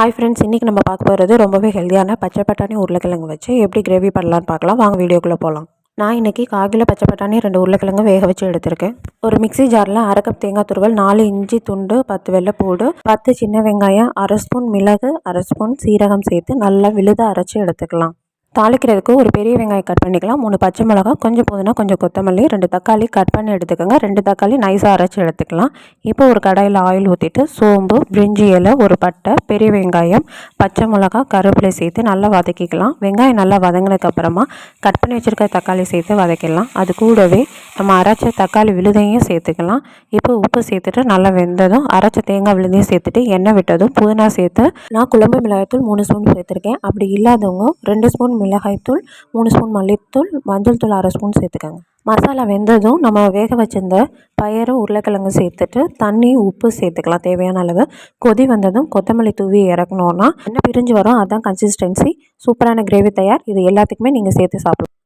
Hi friends இன்றைக்கி நம்ம பார்க்க போகிறது ரொம்பவே ஹெல்த்தியான பச்சை பட்டாணி உருளைக்கிழங்கு வச்சு எப்படி கிரேவி பண்ணலான்னு பார்க்கலாம். வாங்க வீடியோக்குள்ளே போகலாம் நான் இன்றைக்கி காகில பச்சை பட்டாணி ரெண்டு உருளைக்கிழங்கு வேக வச்சு எடுத்திருக்கேன். ஒரு மிக்ஸி ஜாரில் அரை கப் தேங்காய் துருவல் நாலு இஞ்சி துண்டு பத்து வெள்ளைப்பூடு பத்து சின்ன வெங்காயம் அரை ஸ்பூன் மிளகு அரை ஸ்பூன் சீரகம் சேர்த்து நல்லா விழுத அரைச்சி எடுத்துக்கலாம். தாளிக்கிறதுக்கு ஒரு பெரிய வெங்காயம் கட் பண்ணிக்கலாம். மூணு பச்சை மிளகா கொஞ்சம் புதினா கொஞ்சம் கொத்தமல்லி ரெண்டு தக்காளி கட் பண்ணி எடுத்துக்கோங்க. ரெண்டு தக்காளி நைஸாக அரைச்சி எடுத்துக்கலாம். இப்போ ஒரு கடாயில் ஆயில் ஊற்றிட்டு சோம்பு பிரிஞ்சி இலை ஒரு பட்டை பெரிய வெங்காயம் பச்சை மிளகா கருவேப்பிலை சேர்த்து நல்லா வதக்கிக்கலாம். வெங்காயம் நல்லா வதங்கினதுக்கப்புறமா கட் பண்ணி வச்சுருக்க தக்காளி சேர்த்து வதக்கிடலாம். அது கூடவே நம்ம அரைச்ச தக்காளி விழுதையும் சேர்த்துக்கலாம். இப்போ உப்பு சேர்த்துட்டு நல்லா வெந்ததும் அரைச்ச தேங்காய் விழுதையும் சேர்த்துட்டு எண்ணெய் விட்டதும் புதினா சேர்த்து நான் குழம்பு மிளகாய்த்தூள் மூணு ஸ்பூன் சேர்த்துருக்கேன். அப்படி இல்லாதவங்க ரெண்டு ஸ்பூன் மிளகாய்த்தூள் மூணு ஸ்பூன் மல்லித்தூள் மஞ்சள் தூள் அரை ஸ்பூன் சேர்த்துக்கோங்க. மசாலா வெந்ததும் நம்ம வேக வச்சிருந்த பயிறு உருளைக்கிழங்கு சேர்த்துட்டு தண்ணி உப்பு சேர்த்துக்கலாம் தேவையான அளவு. கொதி வந்ததும் கொத்தமல்லி தூவி இறக்கணுன்னா என்ன பிரிஞ்சு வரும். அதுதான் கன்சிஸ்டன்சி சூப்பரான கிரேவி தயார். இது எல்லாத்துக்குமே நீங்கள் சேர்த்து சாப்பிடலாம்.